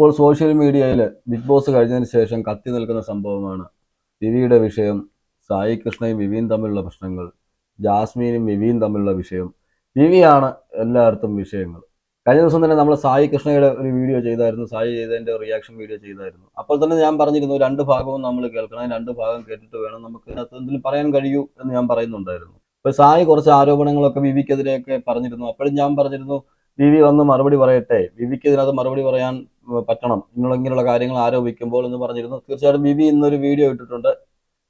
ഇപ്പോൾ സോഷ്യൽ മീഡിയയിൽ big boss കഴിഞ്ഞതിന് ശേഷം കത്തി നിൽക്കുന്ന സംഭവമാണ്. വിവിയുടെ വിഷയം സായി കൃഷ്ണയും വിവിയും തമ്മിലുള്ള പ്രശ്നങ്ങൾ ജാസ്മീനും വിവിയും തമ്മിലുള്ള വിഷയം. വിവിയാണ് എല്ലായിടത്തും വിഷയങ്ങൾ. കഴിഞ്ഞ ദിവസം തന്നെ നമ്മൾ സായി കൃഷ്ണയുടെ ഒരു വീഡിയോ ചെയ്തായിരുന്നു. സായി ചെയ്തതിന്റെ റിയാക്ഷൻ വീഡിയോ ചെയ്തായിരുന്നു. അപ്പോൾ തന്നെ ഞാൻ പറഞ്ഞിരുന്നു രണ്ട് ഭാഗവും നമ്മൾ കേൾക്കണം. രണ്ട് ഭാഗം കേട്ടിട്ട് വേണം നമുക്ക് ഇതിനകത്ത് എന്തെങ്കിലും പറയാൻ കഴിയൂ എന്ന് ഞാൻ പറയുന്നുണ്ടായിരുന്നു. അപ്പോൾ സായി കുറച്ച് ആരോപണങ്ങളൊക്കെ വിവിക്കെതിരെയൊക്കെ പറഞ്ഞിരുന്നു. അപ്പോഴും ഞാൻ പറഞ്ഞിരുന്നു വിവി വന്ന് മറുപടി പറയട്ടെ. വിവിക്ക് ഇതിനകത്ത് മറുപടി പറയാൻ പറ്റണം. എന്നുള്ള ഇങ്ങനെയുള്ള കാര്യങ്ങൾ ആരോപിക്കുമ്പോൾ എന്ന് പറഞ്ഞിരുന്നു. തീർച്ചയായിട്ടും വിവി ഇന്നൊരു വീഡിയോ ഇട്ടിട്ടുണ്ട്.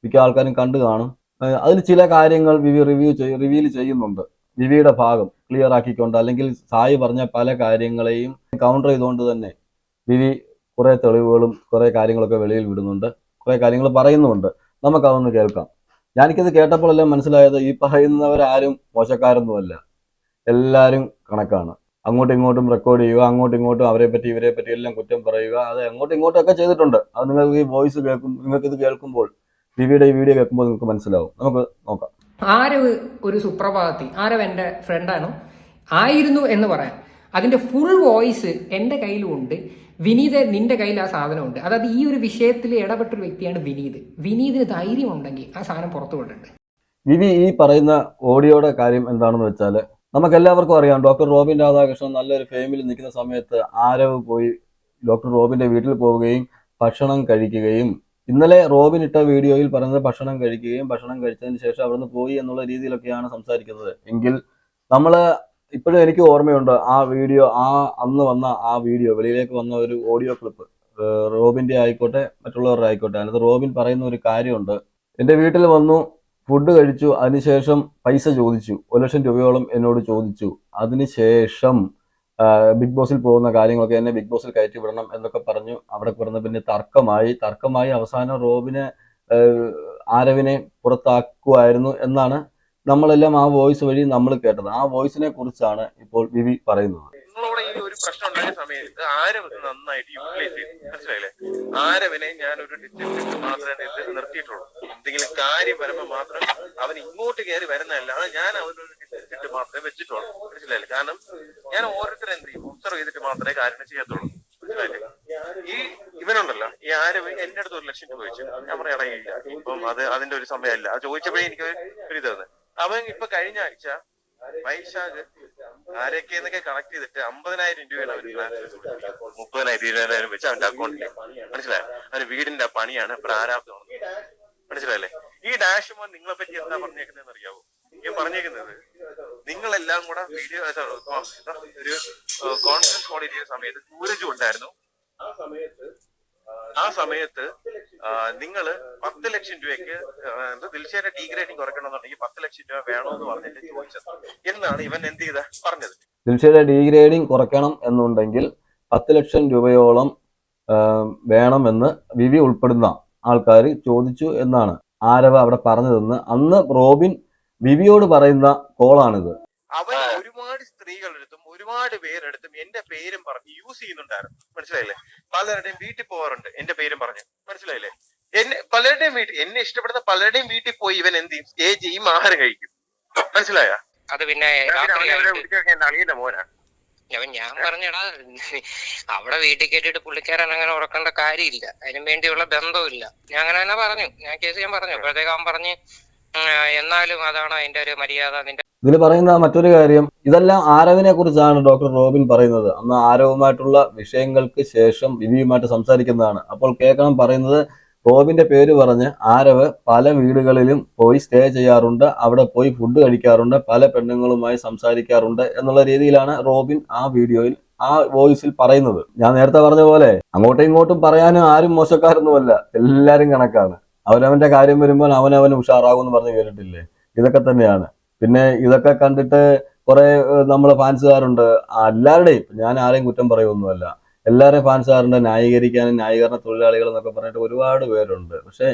മിക്ക ആൾക്കാരും കണ്ടു കാണും. അതിൽ ചില കാര്യങ്ങൾ വിവി റിവ്യൂ ചെയ് റിവീൽ ചെയ്യുന്നുണ്ട്. വിവിയുടെ ഭാഗം ക്ലിയർ ആക്കിക്കൊണ്ട് അല്ലെങ്കിൽ സായി പറഞ്ഞ പല കാര്യങ്ങളെയും കൗണ്ടർ ചെയ്തുകൊണ്ട് തന്നെ വിവി കുറെ തെളിവുകളും കുറെ കാര്യങ്ങളൊക്കെ വെളിയിൽ വിടുന്നുണ്ട്. കുറെ കാര്യങ്ങൾ പറയുന്നുമുണ്ട്. നമുക്കതൊന്ന് കേൾക്കാം. ഞാനിക്കത് കേട്ടപ്പോഴെല്ലാം മനസ്സിലായത് ഈ പറയുന്നവരാരും മോശക്കാരൊന്നുമല്ല. എല്ലാവരും കണക്കാണ്. അങ്ങോട്ടും ഇങ്ങോട്ടും റെക്കോർഡ് ചെയ്യുക അങ്ങോട്ടും ഇങ്ങോട്ടും അവരെ പറ്റി ഇവരെ പറ്റി എല്ലാം കുറ്റം പറയുക. അത് അങ്ങോട്ടും ഇങ്ങോട്ടും ഒക്കെ ചെയ്തിട്ടുണ്ട്. അത് നിങ്ങൾക്ക് ഈ വോയിസ് കേൾക്കും നിങ്ങൾക്ക് ഇത് കേൾക്കുമ്പോൾ ടിവിയുടെ ഈ വീഡിയോ കേൾക്കുമ്പോൾ നിങ്ങൾക്ക് മനസ്സിലാവും. നമുക്ക് നോക്കാം. ആരവ് ഒരു സുപ്രഭാതത്തിൽ ആരവ് എന്റെ ഫ്രണ്ടാണ് ആയിരുന്നു എന്ന് പറയാം. അതിന്റെ ഫുൾ വോയിസ് എന്റെ കയ്യിലുണ്ട്. വിനീത് നിന്റെ കയ്യിൽ ആ സാധനം ഉണ്ട് അതായത് ഈ ഒരു വിഷയത്തിൽ ഇടപെട്ടൊരു വ്യക്തിയാണ് വിനീത്. വിനീതിന് ധൈര്യം ഉണ്ടെങ്കിൽ ആ സാധനം പുറത്തു വിടണ്ട് വിവി ഈ പറയുന്ന ഓഡിയോയുടെ കാര്യം എന്താണെന്ന് വെച്ചാൽ നമുക്ക് എല്ലാവർക്കും അറിയാം. ഡോക്ടർ റോബിൻ രാധാകൃഷ്ണൻ നല്ലൊരു ഫെയിമിൽ നിൽക്കുന്ന സമയത്ത് ആരവ് പോയി ഡോക്ടർ റോബിന്റെ വീട്ടിൽ പോവുകയും ഭക്ഷണം കഴിക്കുകയും ഇന്നലെ റോബിൻ ഇട്ട വീഡിയോയിൽ പറഞ്ഞത് ഭക്ഷണം കഴിക്കുകയും ഭക്ഷണം കഴിച്ചതിന് ശേഷം അവിടുന്ന് പോയി എന്നുള്ള രീതിയിലൊക്കെയാണ് സംസാരിക്കുന്നത്. എങ്കിൽ നമ്മൾ ഇപ്പോഴും എനിക്ക് ഓർമ്മയുണ്ട് ആ വീഡിയോ ആ അന്ന് വന്ന ആ വീഡിയോ വെളിയിലേക്ക് വന്ന ഒരു ഓഡിയോ ക്ലിപ്പ്. റോബിന്റെ ആയിക്കോട്ടെ മറ്റുള്ളവരുടെ ആയിക്കോട്ടെ. അതിനകത്ത് റോബിൻ പറയുന്ന ഒരു കാര്യമുണ്ട്. എന്റെ വീട്ടിൽ വന്നു ഫുഡ് കഴിച്ചു അതിനുശേഷം പൈസ ചോദിച്ചു. ഒരു ലക്ഷം രൂപയോളം എന്നോട് ചോദിച്ചു. അതിനുശേഷം ബിഗ് ബോസിൽ പോകുന്ന കാര്യങ്ങളൊക്കെ എന്നെ ബിഗ് ബോസിൽ കയറ്റി വിടണം എന്നൊക്കെ പറഞ്ഞു. അവിടെ കിടന്ന് പിന്നെ തർക്കമായി. തർക്കമായി അവസാനം റോബിനെ ആരവിനെ പുറത്താക്കുമായിരുന്നു എന്നാണ് നമ്മളെല്ലാം ആ വോയിസ് വഴി നമ്മൾ കേട്ടത്. ആ വോയിസിനെ കുറിച്ചാണ് ഇപ്പോൾ വിവി പറയുന്നത്. നിങ്ങളോട് ഈ ഒരു പ്രശ്നം ഉണ്ടായ സമയത്ത് ആരവ് നന്നായിട്ട് യൂട്ടിലൈസ് ചെയ്തു. മനസ്സിലായില്ലേ? ആരവിനെ ഞാൻ ഒരു ഡിസ്റ്റൻസ് മാത്രമേ നിർത്തി- നിർത്തിയിട്ടുള്ളൂ. എന്തെങ്കിലും കാര്യം വരുമ്പോ മാത്രം അവൻ ഇങ്ങോട്ട് കയറി വരുന്നതല്ലാതെ ഞാൻ അവനൊരു ഡിസ്റ്റൻസ് ഇട്ട് മാത്രമേ വെച്ചിട്ടുള്ളൂ. മനസ്സിലായില്ലേ? കാരണം ഞാൻ ഓരോരുത്തരും എന്ത് ചെയ്യും? ഒബ്സർവ് ചെയ്തിട്ട് മാത്രമേ കാര്യങ്ങൾ ചെയ്യത്തുള്ളൂ. മനസ്സിലായില്ലേ? ഈ ഇവനുണ്ടല്ലോ. ഈ ആരവ് എന്റെ അടുത്ത് ഒരു ലക്ഷം ചോദിച്ചു. ഞാൻ പറയാം ഇടയില്ല ഇപ്പം അത് അതിന്റെ ഒരു സമയമല്ല. അത് ചോദിച്ചപ്പോഴേ എനിക്ക് ഒരു ഇത് അവൻ ഇപ്പൊ കഴിഞ്ഞ ആഴ്ച വൈശാഖ് ആരൊക്കെ കണക്ട് ചെയ്തിട്ട് അമ്പതിനായിരം രൂപയാണ് ചെയ്ത് കൊടുത്തിരിക്കുന്നത്. മുപ്പതിനായിരം ഇരുപതിനായിരം വെച്ച് അവന്റെ അക്കൗണ്ടിൽ മനസ്സിലായോ? അവന് വീടിന്റെ പണിയാണ് പ്രാരാബ്ദമാണ് മനസ്സിലായല്ലേ ഈ ഡാഷ് മോൻ നിങ്ങളെ പറ്റി എന്താ പറഞ്ഞേക്കുന്നതെന്ന് അറിയാവോ? ഈ പറഞ്ഞേക്കുന്നത് നിങ്ങളെല്ലാം കൂടെ വീഡിയോ ഒരു കോൺഫറൻസ് കോൾ ചെയ്യുന്ന സമയത്ത് സൂരജ് ഉണ്ടായിരുന്നു ആ സമയത്ത് നിങ്ങൾ പത്ത് ലക്ഷം രൂപയ്ക്ക് ദിൽഷയുടെ ഡീഗ്രേഡിങ് കുറയ്ക്കണമെന്നുണ്ടെങ്കിൽ പത്ത് ലക്ഷം രൂപ വേണമെന്ന് പറഞ്ഞിട്ട് ചോദിച്ചത്. എന്നാണ് ഇവൻ എന്ത് ചെയ്ത പറഞ്ഞത്. ദിൽഷയുടെ ഡീഗ്രേഡിംഗ് കുറയ്ക്കണം എന്നുണ്ടെങ്കിൽ പത്ത് ലക്ഷം രൂപയോളം വേണമെന്ന് വിവി ഉൾപ്പെടുന്ന ആൾക്കാർ ചോദിച്ചു എന്നാണ് ആരവ അവിടെ പറഞ്ഞതെന്ന് അന്ന് റോബിൻ വിവിയോട് പറയുന്ന കോളാണിത്. അവൻ ഒരുപാട് സ്ത്രീകളെടുത്തും ഒരുപാട് പേരെടുത്തും എന്റെ പേരും പറഞ്ഞ് യൂസ് ചെയ്യുന്നുണ്ടായിരുന്നു. മനസ്സിലായില്ലേ? പലരുടെയും വീട്ടിൽ പോവാറുണ്ട് എന്റെ പേരും പലരുടെയും വീട്ടിൽ എന്നെ ഇഷ്ടപ്പെടുന്ന പലരുടെയും വീട്ടിൽ പോയി ഇവൻ എന്ത് ചെയ്യും? സ്റ്റേ ചെയ്യും ആഹാരം കഴിക്കും. മനസ്സിലായ? അത് പിന്നെ അളിയന്റെ മോനാ. അവൻ ഞാൻ പറഞ്ഞടാ അവിടെ വീട്ടിൽ കേട്ടിട്ട് പുള്ളിക്കാരൻ അങ്ങനെ ഉറക്കേണ്ട കാര്യമില്ല. അതിനും വേണ്ടിയുള്ള ബന്ധമില്ല ഞാൻ അങ്ങനെ തന്നെ പറഞ്ഞു. ഞാൻ കേസ് ഞാൻ പറഞ്ഞു. അപ്പോഴത്തേക്ക് അവൻ പറഞ്ഞ് "ഉം, എന്നാലും അതാണ് അതിന്റെ ഒരു മര്യാദ നിന്റെ ഇതിൽ പറയുന്ന മറ്റൊരു കാര്യം ഇതെല്ലാം ആരവിനെ കുറിച്ചാണ് ഡോക്ടർ റോബിൻ പറയുന്നത്. അന്ന് ആരവുമായിട്ടുള്ള വിഷയങ്ങൾക്ക് ശേഷം വിവിയുമായിട്ട് സംസാരിക്കുന്നതാണ്. അപ്പോൾ കേൾക്കണം പറയുന്നത് റോബിന്റെ പേര് പറഞ്ഞ് ആരവ് പല വീടുകളിലും പോയി സ്റ്റേ ചെയ്യാറുണ്ട് അവിടെ പോയി ഫുഡ് കഴിക്കാറുണ്ട് പല പെണ്ണുങ്ങളുമായി സംസാരിക്കാറുണ്ട് എന്നുള്ള രീതിയിലാണ് റോബിൻ ആ വീഡിയോയിൽ ആ വോയിസിൽ പറയുന്നത്. ഞാൻ നേരത്തെ പറഞ്ഞ പോലെ അങ്ങോട്ടും ഇങ്ങോട്ടും പറയാനും ആരും മോശക്കാരൊന്നുമല്ല എല്ലാരും കണക്കാണ്. അവനവന്റെ കാര്യം വരുമ്പോൾ അവനവൻ ഉഷാറാകും എന്ന് പറഞ്ഞ് കേട്ടിട്ടില്ലേ? ഇതൊക്കെ തന്നെയാണ്. പിന്നെ ഇതൊക്കെ കണ്ടിട്ട് കുറെ നമ്മളെ ഫാൻസുകാരുണ്ട് എല്ലാവരുടെയും ഞാൻ ആരെയും കുറ്റം പറയുമൊന്നുമല്ല. എല്ലാവരെയും ഫാൻസുകാരുണ്ട് ന്യായീകരിക്കാനും ന്യായീകരണ തൊഴിലാളികൾ എന്നൊക്കെ പറഞ്ഞിട്ട് ഒരുപാട് പേരുണ്ട്. പക്ഷേ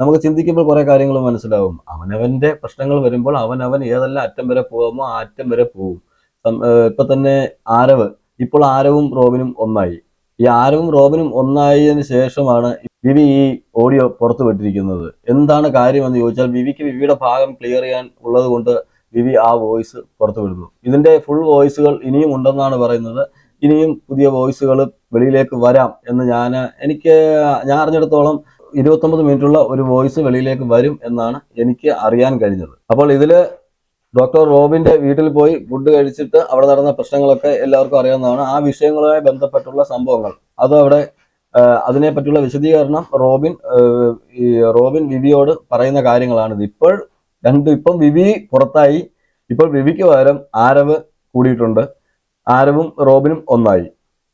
നമുക്ക് ചിന്തിക്കുമ്പോൾ കുറെ കാര്യങ്ങൾ മനസ്സിലാവും. അവനവന്റെ പ്രശ്നങ്ങൾ വരുമ്പോൾ അവനവൻ ഏതെല്ലാം അറ്റം വരെ പോകുമോ ആ അറ്റം വരെ പോകും. ഇപ്പൊ തന്നെ ആരവ് ഇപ്പോൾ ആരവും റോബിനും ഒന്നായി. ഈ ആരവും റോബിനും ഒന്നായതിനു ശേഷമാണ് വിവി ഈ ഓഡിയോ പുറത്തു വിട്ടിരിക്കുന്നത്. എന്താണ് കാര്യമെന്ന് ചോദിച്ചാൽ വിവിക്ക് വിവിയുടെ ഭാഗം ക്ലിയർ ചെയ്യാൻ ഉള്ളത് കൊണ്ട് വിവി ആ വോയിസ് പുറത്തു വിടുന്നു. ഇതിന്റെ ഫുൾ വോയിസുകൾ ഇനിയും ഉണ്ടെന്നാണ് പറയുന്നത്. ഇനിയും പുതിയ വോയിസുകൾ വെളിയിലേക്ക് വരാം എന്ന് ഞാൻ എനിക്ക് ഞാൻ അറിഞ്ഞിടത്തോളം ഇരുപത്തൊമ്പത് മിനിറ്റുള്ള ഒരു വോയിസ് വെളിയിലേക്ക് വരും എന്നാണ് എനിക്ക് അറിയാൻ കഴിഞ്ഞത്. അപ്പോൾ ഇതിൽ ഡോക്ടർ റോബിന്റെ വീട്ടിൽ പോയി ഫുഡ് കഴിച്ചിട്ട് അവിടെ നടന്ന പ്രശ്നങ്ങളൊക്കെ എല്ലാവർക്കും അറിയാവുന്നതാണ്. ആ വിഷയങ്ങളുമായി ബന്ധപ്പെട്ടുള്ള സംഭവങ്ങൾ. അത് അവിടെ അതിനെപ്പറ്റിയുള്ള അതിനെ പറ്റിയുള്ള വിശദീകരണം റോബിൻ ഈ റോബിൻ വിവിയോട് പറയുന്ന കാര്യങ്ങളാണിത് ഇപ്പോൾ രണ്ടും ഇപ്പം വിവി പുറത്തായി. ഇപ്പോൾ വിവിക്ക് പകരം ആരവ് കൂടിയിട്ടുണ്ട്. ആരവും റോബിനും ഒന്നായി.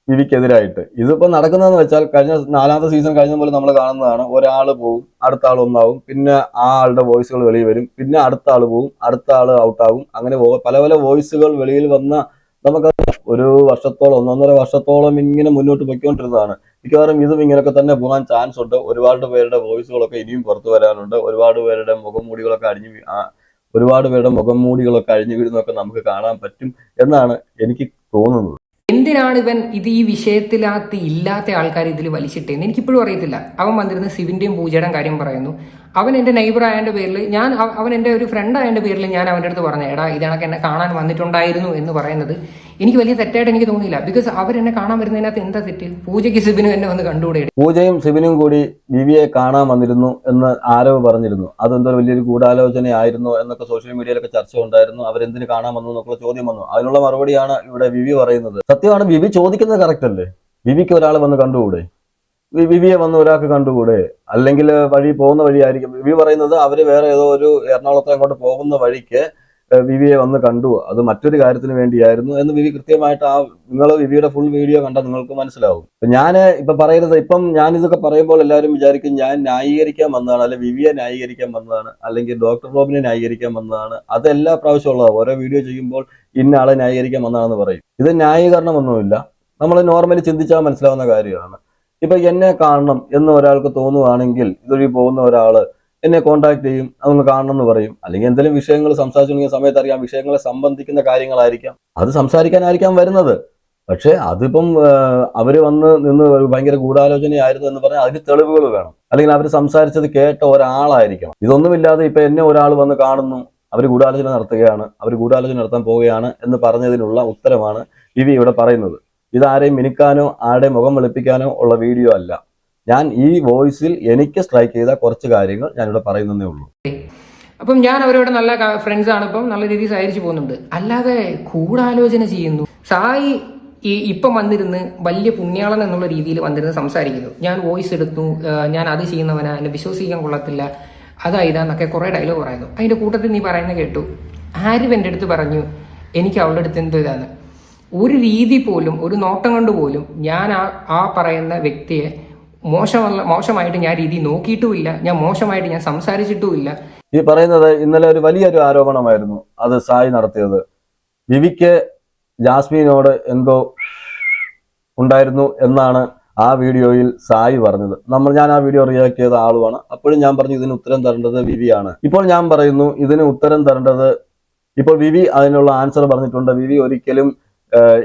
വിവിക്കെതിരായിട്ട് ഇതിപ്പോ നടക്കുന്നതെന്ന് വെച്ചാൽ കഴിഞ്ഞ നാലാമത്തെ സീസൺ കഴിഞ്ഞ പോലെ നമ്മൾ കാണുന്നതാണ്. ഒരാൾ പോവും അടുത്ത ആൾ ഒന്നാവും പിന്നെ ആ ആളുടെ വോയിസുകൾ വെളിയിൽ വരും പിന്നെ അടുത്ത ആൾ പോവും അടുത്ത ആൾ ഔട്ടാവും അങ്ങനെ പല പല വോയിസുകൾ വെളിയിൽ വന്ന നമുക്ക് ഒരു വർഷത്തോളം ഒന്നൊന്നര വർഷത്തോളം ഇങ്ങനെ മുന്നോട്ട് പൊയ്ക്കൊണ്ടിരുന്നതാണ്. മിക്കവാറും ഇതും ഇങ്ങനെയൊക്കെ തന്നെ പോകാൻ ചാൻസ് ഉണ്ട്. ഒരുപാട് പേരുടെ വോയിസുകളൊക്കെ ഇനിയും പുറത്തു വരാനുണ്ട്. ഒരുപാട് പേരുടെ മുഖംമൂടികളൊക്കെ അഴിഞ്ഞു ആ, ഒരുപാട് പേരുടെ മുഖംമൂടികളൊക്കെ അഴിഞ്ഞു വീഴുന്നതൊക്കെ നമുക്ക് കാണാൻ പറ്റും എന്നാണ് എനിക്ക് തോന്നുന്നത്. എന്തിനാണ് ഇവൻ ഇത് ഈ വിഷയത്തിലകത്ത് ഇല്ലാത്ത ആൾക്കാർ ഇതിൽ വലിച്ചിട്ടേന്ന്? എനിക്കിപ്പോഴും അറിയത്തില്ല. അവൻ വന്നിരുന്ന സിവിന്റെയും പൂജയുടെയും കാര്യം പറയുന്നു. അവൻ എന്റെ നൈബർ ആയതിന്റെ പേരിൽ ഞാൻ അവൻ എന്റെ ഒരു ഫ്രണ്ട് ആയതിന്റെ പേരിൽ ഞാൻ അവന്റെ അടുത്ത് പറഞ്ഞു എടാ ഇതണക്ക് എന്നെ കാണാൻ വന്നിട്ടുണ്ടായിരുന്നു എന്ന് പറയുന്നത് എനിക്ക് വലിയ തെറ്റായിട്ട് എനിക്ക് തോന്നിയില്ല. ബിക്കോസ് അവരെന്നെ കാണാൻ വരുന്നതിനകത്ത് എന്താ തെറ്റ്? പൂജയ്ക്ക് സിബിനും എന്നെ വന്ന് കണ്ടുകൂടെ? പൂജയും സിബിനും കൂടി വിവിയെ കാണാൻ വന്നിരുന്നു എന്ന് ആരവ് പറഞ്ഞിരുന്നു. അതെന്തോ വലിയൊരു ഗൂഢാലോചനയായിരുന്നു എന്നൊക്കെ സോഷ്യൽ മീഡിയയിലൊക്കെ ചർച്ച ഉണ്ടായിരുന്നു. അവരെന്തിന് കാണാൻ വന്നു എന്നൊക്കെ ചോദ്യം വന്നു. അതിനുള്ള മറുപടിയാണ് ഇവിടെ വിവി പറയുന്നത്. സത്യമാണ് വിവി ചോദിക്കുന്നത് കറക്റ്റ് അല്ലേ? വിവിക്ക് ഒരാൾ വന്ന് കണ്ടുകൂടെ? വിവിയെ വന്ന് ഒരാൾക്ക് കണ്ടുകൂടെ? അല്ലെങ്കിൽ വഴി പോകുന്ന വഴിയായിരിക്കും. വിവി പറയുന്നത് അവർ വേറെ ഏതോ ഒരു എറണാകുളത്തെ അങ്ങോട്ട് പോകുന്ന വഴിക്ക് ഏഹ് വിവിയെ വന്ന് കണ്ടു. അത് മറ്റൊരു കാര്യത്തിന് വേണ്ടിയായിരുന്നു എന്ന് വിവി കൃത്യമായിട്ട് ആ നിങ്ങൾ വിവിയുടെ ഫുൾ വീഡിയോ കണ്ടാൽ നിങ്ങൾക്ക് മനസ്സിലാവും. ഞാൻ ഇപ്പൊ പറയുന്നത് ഇപ്പം ഞാൻ ഇതൊക്കെ പറയുമ്പോൾ എല്ലാവരും വിചാരിക്കും ഞാൻ ന്യായീകരിക്കാൻ വന്നതാണ് അല്ലെ വിവിയെ ന്യായീകരിക്കാൻ വന്നതാണ് അല്ലെങ്കിൽ ഡോക്ടർ റോബിനെ ന്യായീകരിക്കാൻ വന്നതാണ്. അത് എല്ലാ പ്രാവശ്യം ഉള്ളതാണ്. ഓരോ വീഡിയോ ചെയ്യുമ്പോൾ ഇന്ന ആളെ ന്യായീകരിക്കാൻ വന്നതാണെന്ന് പറയും. ഇത് ന്യായീകരണമൊന്നുമില്ല. നമ്മൾ നോർമലി ചിന്തിച്ചാൽ മനസ്സിലാവുന്ന കാര്യമാണ്. ഇപ്പൊ എന്നെ കാണണം എന്ന് ഒരാൾക്ക് തോന്നുവാണെങ്കിൽ ഇതൊഴി പോകുന്ന ഒരാൾ എന്നെ കോൺടാക്ട് ചെയ്യും അതൊന്ന് കാണണം എന്ന് പറയും. അല്ലെങ്കിൽ എന്തെങ്കിലും വിഷയങ്ങൾ സംസാരിച്ചുണ്ടെങ്കിൽ സമയത്ത് അറിയാം വിഷയങ്ങളെ സംബന്ധിക്കുന്ന കാര്യങ്ങളായിരിക്കാം. അത് സംസാരിക്കാനായിരിക്കാം വരുന്നത്. പക്ഷെ അതിപ്പം അവർ വന്ന് നിന്ന് ഭയങ്കര ഗൂഢാലോചനയായിരുന്നു എന്ന് പറഞ്ഞാൽ അതിന് തെളിവുകൾ വേണം. അല്ലെങ്കിൽ അവർ സംസാരിച്ചത് കേട്ട ഒരാളായിരിക്കണം. ഇതൊന്നുമില്ലാതെ ഇപ്പം എന്നെ ഒരാൾ വന്ന് കാണുന്നു അവർ ഗൂഢാലോചന നടത്തുകയാണ് അവർ ഗൂഢാലോചന നടത്താൻ പോവുകയാണ് എന്ന് പറഞ്ഞതിനുള്ള ഉത്തരമാണ് വിവി ഇവിടെ പറയുന്നത്. ഇതാരെയും മിനുക്കാനോ ആരുടെയും മുഖം വെളുപ്പിക്കാനോ ഉള്ള വീഡിയോ അല്ല. ഞാൻ ഈ വോയിസിൽ എനിക്ക് സ്ട്രൈക്ക് ചെയ്ത കുറച്ച് കാര്യങ്ങൾ ഞാനിവിടെ പറയുന്നതേ ഉള്ളൂ. അപ്പം ഞാൻ അവരോട് നല്ല ഫ്രണ്ട്സ് ആണ്. ഇപ്പം നല്ല രീതിയിൽ സഹകരിച്ചു പോകുന്നുണ്ട്. അല്ലാതെ കൂടാലോചന ചെയ്യുന്നു. സായി ഈ ഇപ്പം വന്നിരുന്ന് വലിയ പുണ്യാളൻ എന്നുള്ള രീതിയിൽ വന്നിരുന്ന് സംസാരിക്കുന്നു. ഞാൻ വോയിസ് എടുത്തു. ഞാൻ അത് ചെയ്യുന്നവനാ. എന്നെ വിശ്വസിക്കാൻ കൊള്ളത്തില്ല. അതാ ഇതാന്നൊക്കെ കുറെ ഡയലോഗ് പറയുന്നു. അതിന്റെ കൂട്ടത്തിൽ നീ പറയുന്ന കേട്ടു. ആരും എന്റെ അടുത്ത് പറഞ്ഞു എനിക്ക് അവളുടെ അടുത്ത് എന്തോ ഇതാണ് ഒരു രീതി പോലും ഒരു നോട്ടം കൊണ്ട് പോലും ഞാൻ ആ ആ പറയുന്ന വ്യക്തിയെ മോശമല്ല മോശമായിട്ട് ഞാൻ രീതി നോക്കിയിട്ടുമില്ല. ഞാൻ മോശമായിട്ട് ഞാൻ സംസാരിച്ചിട്ടുമില്ല. ഈ പറയുന്നത് ഇന്നലെ ഒരു വലിയൊരു ആരോപണമായിരുന്നു. അത് സായി നടത്തിയത്. വിവിക്ക് ജാസ്മിനോട് എന്തോ ഉണ്ടായിരുന്നു എന്നാണ് ആ വീഡിയോയിൽ സായി പറഞ്ഞത്. നമ്മൾ ഞാൻ ആ വീഡിയോ റിയാക്ട് ചെയ്ത ആളുമാണ്. അപ്പോഴും ഞാൻ പറഞ്ഞു ഇതിന് ഉത്തരം തരേണ്ടത് വിവിയാണ്. ഇപ്പോൾ ഞാൻ പറയുന്നു ഇതിന് ഉത്തരം തരേണ്ടത് ഇപ്പോൾ വിവി അതിനുള്ള ആൻസർ പറഞ്ഞിട്ടുണ്ട്. വിവി ഒരിക്കലും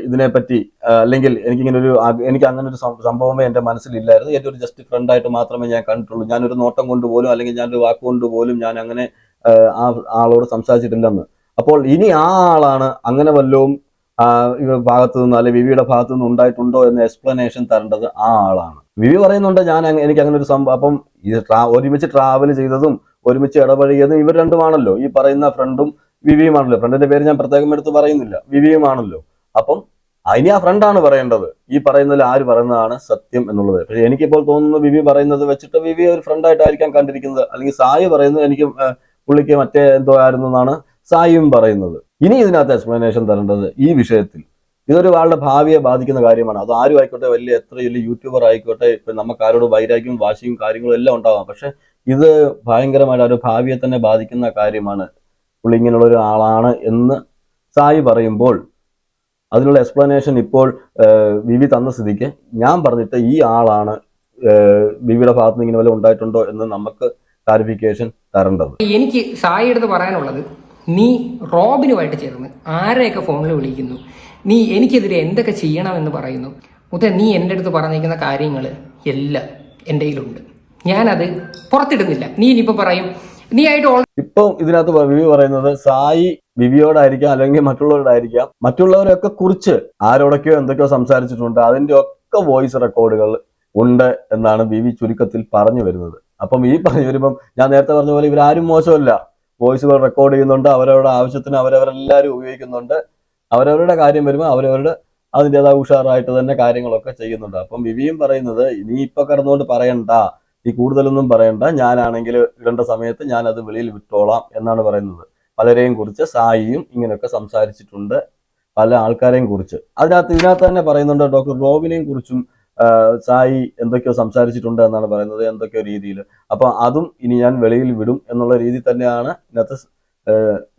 ഇതിനെപ്പറ്റി അല്ലെങ്കിൽ എനിക്കിങ്ങനെ ഒരു എനിക്ക് അങ്ങനെ ഒരു സംഭവമേ എന്റെ മനസ്സിലില്ലായിരുന്നു. എന്റെ ഒരു ജസ്റ്റ് ഫ്രണ്ടായിട്ട് മാത്രമേ ഞാൻ കണ്ടിട്ടുള്ളൂ. ഞാനൊരു നോട്ടം കൊണ്ട് പോലും അല്ലെങ്കിൽ ഞാനൊരു വാക്ക് കൊണ്ടുപോലും ഞാൻ അങ്ങനെ ആ ആളോട് സംസാരിച്ചിട്ടില്ലെന്ന്. അപ്പോൾ ഇനി ആ ആളാണ് അങ്ങനെ വല്ലതും ഭാഗത്തു നിന്ന് അല്ലെങ്കിൽ വിവിയുടെ ഭാഗത്തു നിന്ന് ഉണ്ടായിട്ടുണ്ടോ എന്ന എക്സ്പ്ലനേഷൻ തരേണ്ടത് ആ ആളാണ്. വിവി പറയുന്നുണ്ട് ഞാൻ എനിക്ക് അങ്ങനെ ഒരു സംഭവം അപ്പം ഒരുമിച്ച് ട്രാവൽ ചെയ്തതും ഒരുമിച്ച് ഇടപഴകിയതും ഇവർ രണ്ടുമാണല്ലോ. ഈ പറയുന്ന ഫ്രണ്ടും വിവിയുമാണല്ലോ. ഫ്രണ്ടിന്റെ പേര് ഞാൻ പ്രത്യേകം എടുത്ത് പറയുന്നില്ല. വിവിയുമാണല്ലോ. അപ്പം അതിന് ആ ഫ്രണ്ടാണ് പറയേണ്ടത്. ഈ പറയുന്നതിൽ ആര് പറയുന്നതാണ് സത്യം എന്നുള്ളത്. പക്ഷെ എനിക്കിപ്പോൾ തോന്നുന്നു വിവി പറയുന്നത് വെച്ചിട്ട് വിവി ഒരു ഫ്രണ്ടായിട്ടായിരിക്കാം കണ്ടിരിക്കുന്നത്. അല്ലെങ്കിൽ സായി പറയുന്നത് എനിക്ക് പുള്ളിക്ക് മറ്റേ എന്തോ ആയിരുന്നു എന്നാണ് സായിയും പറയുന്നത്. ഇനി ഇതിനകത്ത് എക്സ്പ്ലനേഷൻ തരേണ്ടത് ഈ വിഷയത്തിൽ. ഇതൊരു ആളുടെ ഭാവിയെ ബാധിക്കുന്ന കാര്യമാണ്. അത് ആരും ആയിക്കോട്ടെ വലിയ എത്ര വലിയ യൂട്യൂബർ ആയിക്കോട്ടെ ഇപ്പൊ നമുക്ക് ആരോട് വൈരാഗ്യവും വാശിയും കാര്യങ്ങളും എല്ലാം ഉണ്ടാവാം. പക്ഷെ ഇത് ഭയങ്കരമായിട്ട് ഒരു ഭാവിയെ തന്നെ ബാധിക്കുന്ന കാര്യമാണ്. പുള്ളി ഇങ്ങനെയുള്ള ഒരു ആളാണ് എന്ന് സായി പറയുമ്പോൾ അതിനുള്ള എക്സ്പ്ലനേഷൻ ഇപ്പോൾ വിവി തന്ന സ്ഥിതിക്ക് ഞാൻ പറഞ്ഞിട്ട് ഈ ആളാണ് വിവിയുടെ ഭാഗത്ത് നിന്ന് ഇങ്ങനെ വല്ല ഉണ്ടായിട്ടുണ്ടോ എന്ന് നമുക്ക് ക്ലാരിഫിക്കേഷൻ തരേണ്ടത്. എനിക്ക് സായി എടുത്ത് പറയാനുള്ളത് നീ റോബിനുമായിട്ട് ചേർന്ന് ആരെയൊക്കെ ഫോണിൽ വിളിക്കുന്നു നീ എനിക്കെതിരെ എന്തൊക്കെ ചെയ്യണമെന്ന് പറയുന്നു. മുത്തേ നീ എന്റെ അടുത്ത് പറഞ്ഞിരിക്കുന്ന കാര്യങ്ങൾ എല്ലാം എന്റെ കയ്യിലുണ്ട്. ഞാനത് പുറത്തിടുന്നില്ല. നീ ഇനിയിപ്പോൾ പറയും നീ ആയിട്ട് ഇപ്പം ഇതിനകത്ത് വിവി പറയുന്നത് സായി വിവിയോടായിരിക്കാം അല്ലെങ്കിൽ മറ്റുള്ളവരോടായിരിക്കാം. മറ്റുള്ളവരൊക്കെ കുറിച്ച് ആരോടൊക്കെയോ എന്തൊക്കെയോ സംസാരിച്ചിട്ടുണ്ട്. അതിന്റെ ഒക്കെ വോയിസ് റെക്കോർഡുകൾ ഉണ്ട് എന്നാണ് വിവി ചുരുക്കത്തിൽ പറഞ്ഞു വരുന്നത്. അപ്പം ഈ പറഞ്ഞു വരുമ്പം ഞാൻ നേരത്തെ പറഞ്ഞ പോലെ ഇവരാരും മോശമല്ല. വോയിസുകൾ റെക്കോർഡ് ചെയ്യുന്നുണ്ട് അവരവരുടെ ആവശ്യത്തിന് അവരവരെല്ലാവരും ഉപയോഗിക്കുന്നുണ്ട്. അവരവരുടെ കാര്യം വരുമ്പോൾ അവരവരുടെ അതിന്റെതായ ഉഷാറായിട്ട് തന്നെ കാര്യങ്ങളൊക്കെ ചെയ്യുന്നുണ്ട്. അപ്പം വിവിയും പറയുന്നത് നീ ഇപ്പൊ കിടന്നുകൊണ്ട് പറയണ്ട. നീ കൂടുതലൊന്നും പറയണ്ട. ഞാനാണെങ്കിൽ ഇടേണ്ട സമയത്ത് ഞാൻ അത് വെളിയിൽ വിട്ടോളാം എന്നാണ് പറയുന്നത്. പലരെയും കുറിച്ച് സായിയും ഇങ്ങനെയൊക്കെ സംസാരിച്ചിട്ടുണ്ട്. പല ആൾക്കാരെയും കുറിച്ച്. അതിനകത്ത് ഇതിനകത്ത് തന്നെ പറയുന്നുണ്ട് ഡോക്ടർ റോബിനെയും കുറിച്ചും സായി എന്തൊക്കെയോ സംസാരിച്ചിട്ടുണ്ട് എന്നാണ് പറയുന്നത് എന്തൊക്കെയോ രീതിയിൽ. അപ്പൊ അതും ഇനി ഞാൻ വെളിയിൽ വിടും എന്നുള്ള രീതി തന്നെയാണ് ഇതിനകത്ത്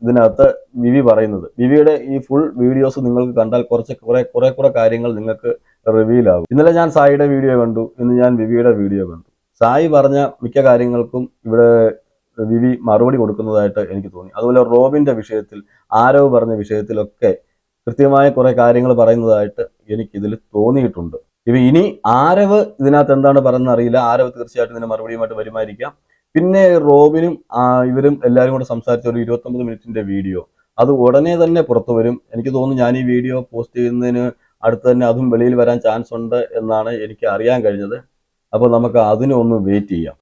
ഇതിനകത്ത് വിവി പറയുന്നത്. വിവിയുടെ ഈ ഫുൾ വീഡിയോസ് നിങ്ങൾക്ക് കണ്ടാൽ കുറച്ച് കുറെ കുറെ കുറെ കാര്യങ്ങൾ നിങ്ങൾക്ക് റിവീൽ ആകും. ഇന്നലെ ഞാൻ സായിയുടെ വീഡിയോ കണ്ടു ഇന്ന് ഞാൻ വിവിയുടെ വീഡിയോ കണ്ടു. സായി പറഞ്ഞ മിക്ക കാര്യങ്ങൾക്കും ഇവിടെ വിവി മറുപടി കൊടുക്കുന്നതായിട്ട് എനിക്ക് തോന്നി. അതുപോലെ റോബിന്റെ വിഷയത്തിൽ ആരവ് പറഞ്ഞ വിഷയത്തിലൊക്കെ കൃത്യമായ കുറെ കാര്യങ്ങൾ പറയുന്നതായിട്ട് എനിക്കിതിൽ തോന്നിയിട്ടുണ്ട്. ഇവ ഇനി ആരവ് ഇതിനകത്ത് എന്താണ് പറയുന്നത് അറിയില്ല. ആരവ് തീർച്ചയായിട്ടും ഇതിന് മറുപടിയുമായിട്ട് വരുമായിരിക്കാം. പിന്നെ റോബിനും ഇവരും എല്ലാവരും കൂടെ സംസാരിച്ച ഒരു ഇരുപത്തൊമ്പത് മിനിറ്റിന്റെ വീഡിയോ. അത് ഉടനെ തന്നെ പുറത്തു വരും. എനിക്ക് തോന്നുന്നു ഞാൻ ഈ വീഡിയോ പോസ്റ്റ് ചെയ്യുന്നതിന് അടുത്ത് തന്നെ അതും വെളിയിൽ വരാൻ ചാൻസ് ഉണ്ട് എന്നാണ് എനിക്ക് അറിയാൻ കഴിഞ്ഞത്. അപ്പോൾ നമുക്ക് അതിനൊന്ന് വെയിറ്റ് ചെയ്യാം.